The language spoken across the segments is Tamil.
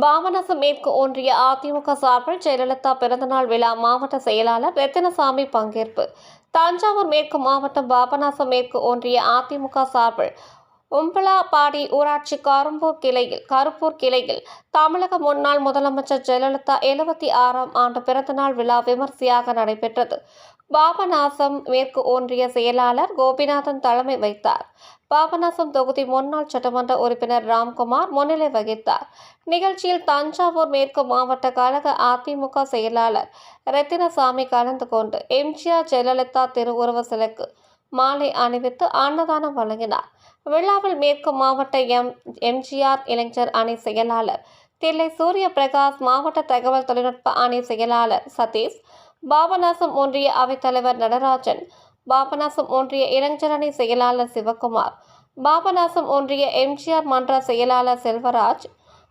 பாபநாசம் மேற்கு ஒன்றிய அதிமுக சார்பில் ஜெயலலிதா பிறந்தநாள் விழா மாவட்ட செயலாளர் ரத்தினசாமி பங்கேற்பு. தஞ்சாவூர் மேற்கு மாவட்டம் பாபநாசம் மேற்கு ஒன்றிய அதிமுக சார்பில் உம்பலாபாடி ஊராட்சி கரும்பூர் கிளையில் கருப்பூர் கிளையில் தமிழக முன்னாள் முதலமைச்சர் ஜெயலலிதா எழுபத்தி ஆறாம் ஆண்டு பிறந்தநாள் விழா விமர்சையாக நடைபெற்றது. பாபநாசம் மேற்கு ஒன்றிய செயலாளர் கோபிநாதன் தலைமை வைத்தார் பாபநாசம் தொகுதி முன்னாள் சட்டமன்ற உறுப்பினர் ராம்குமார் முன்னிலை வகித்தார். நிகழ்ச்சியில் தஞ்சாவூர் மேற்கு மாவட்ட கழக அதிமுக செயலாளர் ரத்தினசாமி கலந்து கொண்டு எம்ஜிஆர் ஜெயலலிதா திருவுருவ சிலைக்கு மாலை அணிவித்து அன்னதானம் வழங்கினார். விழாவில் மேற்கு மாவட்ட எம் எம்ஜிஆர் இளைஞர் அணி செயலாளர் தில்லை சூரிய பிரகாஷ் மாவட்ட தகவல் தொழில்நுட்ப அணி செயலாளர் சதீஷ் பாபநாசம் ஒன்றிய அவைத்தலைவர் நடராஜன் பாபநாசம் ஒன்றிய இளைஞரணி செயலாளர் சிவகுமார் பாபநாசம் ஒன்றிய எம்ஜிஆர் மன்ற செயலாளர் செல்வராஜ்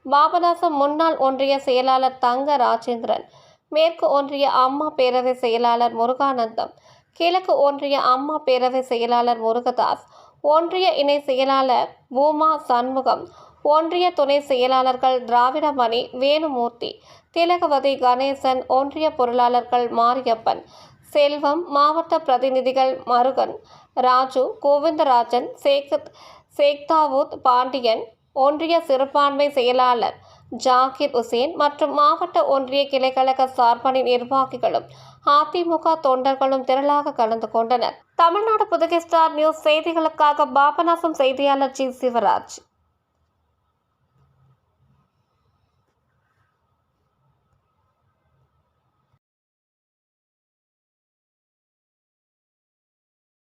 பாபநாசம் முன்னாள் ஒன்றிய செயலாளர் தங்க ராஜேந்திரன் மேற்கு ஒன்றிய அம்மா பேரவை செயலாளர் முருகானந்தம் கிழக்கு ஒன்றிய அம்மா பேரவை செயலாளர் முருகதாஸ் ஒன்றிய இணை செயலாளர் பூமா சண்முகம் ஒன்றிய துணை செயலாளர்கள் திராவிடமணி வேணுமூர்த்தி திலகவதி கணேசன் ஒன்றிய பொருளாளர்கள் மாரியப்பன் செல்வம் மாவட்ட பிரதிநிதிகள் மருகன் ராஜு கோவிந்தராஜன் சேக் சேக்தாவூத் பாண்டியன் ஒன்றிய சிறுபான்மை செயலாளர் ஜாகிர் உசேன் மற்றும் மாவட்ட ஒன்றிய கிளைக்கழக சார்பணி நிர்வாகிகளும் அதிமுக தொண்டர்களும் திரளாக கலந்து கொண்டனர். தமிழ்நாடு புதுகை ஸ்டார் நியூஸ் செய்திகளுக்காக பாபநாசம் செய்தியாளர் ஜி சிவராஜ்.